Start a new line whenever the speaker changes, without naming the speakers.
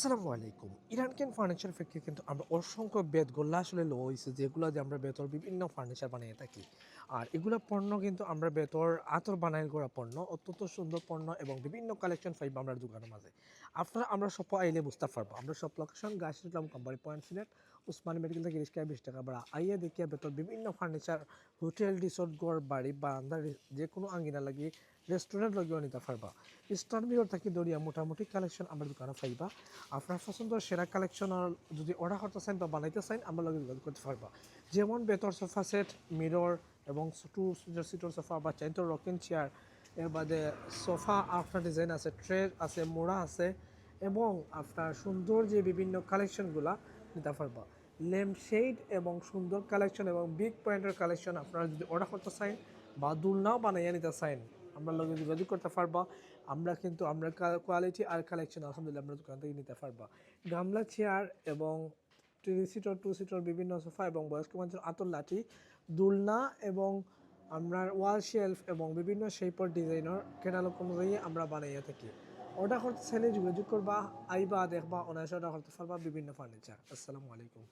আসসালামু আলাইকুম। Iran can furniture factory কিন্তু আমরা অসংখ্য বেতগুলো আসলে লো হয়েছে যেগুলো দিয়ে আমরা বেতর বিভিন্ন ফার্নিচার বানিয়ে থাকি। আর এগুলো পণ্য কিন্তু আমরা বেতর, আতর বানাই করা পণ্য, অত্যন্ত সুন্দর পণ্য এবং বিভিন্ন কালেকশন পাইব আমরা দোকানের মাঝে। আপনারা, আমরা সব আইলে বুঝতে পারব। আমরা সব লোকেশন গাছ Islam company point Sylhet, Osmani medical থেকে রিক্সা বিশ টাকা ভাড়া। আইয়ে দেখিয়া বেতর বিভিন্ন ফার্নিচার হোটেল রিসোর্ট গড় বাড়ি বারান্দা, যে কোনো আঙ্গিনা লাগিয়ে রেস্টুরেন্ট লগিয়েও নিতে পারবা ইস্টার্ন বিওর থাকি দরিয়া মোটামুটি কালেকশন আমার দোকানে পাইবা আপনার পছন্দ সেরা কালেকশন যদি অর্ডার করতে চান বা বানাইতে চান, আমার লগে যোগাযোগ করতে পারবা যেমন বেতর সোফা সেট, মিরর এবং টু সিটর সোফা বা চাইতো রকিং চেয়ারের বাদে সোফা আপনার ডিজাইন আছে ট্রে আছে, মোড়া আছে এবং আপনার সুন্দর যে বিভিন্ন কালেকশনগুলা নিতে পারবা শেড এবং সুন্দর কালেকশন এবং বিগ পয়েন্টের কালেকশন আপনারা যদি অর্ডার করতে চান বা দুলনাও বানাইয়া নিতে চান আমরা লগে যোগাযোগ করতে পারবা, আমরা কিন্তু আমরা কোয়ালিটি আর কালেকশন আলহামদুলিল্লাহ আমরা দোকান থেকে নিতে পারবা। গামলা চেয়ার এবং থ্রি সিটার টু সিটার বিভিন্ন সোফা এবং বয়স্ক মানুষের আতর লাঠি, দুলনা এবং আমরা ওয়াল শেলফ এবং বিভিন্ন শেপর ডিজাইনার ক্যাটালগ অনুযায়ী আমরা বানাইয়া থাকি। অর্ডার করতে চাইলে যোগাযোগ করবা, আইবা, দেখবা, অনায়াসে অর্ডার করতে পারবা বিভিন্ন ফার্নিচার আসসালামু আলাইকুম।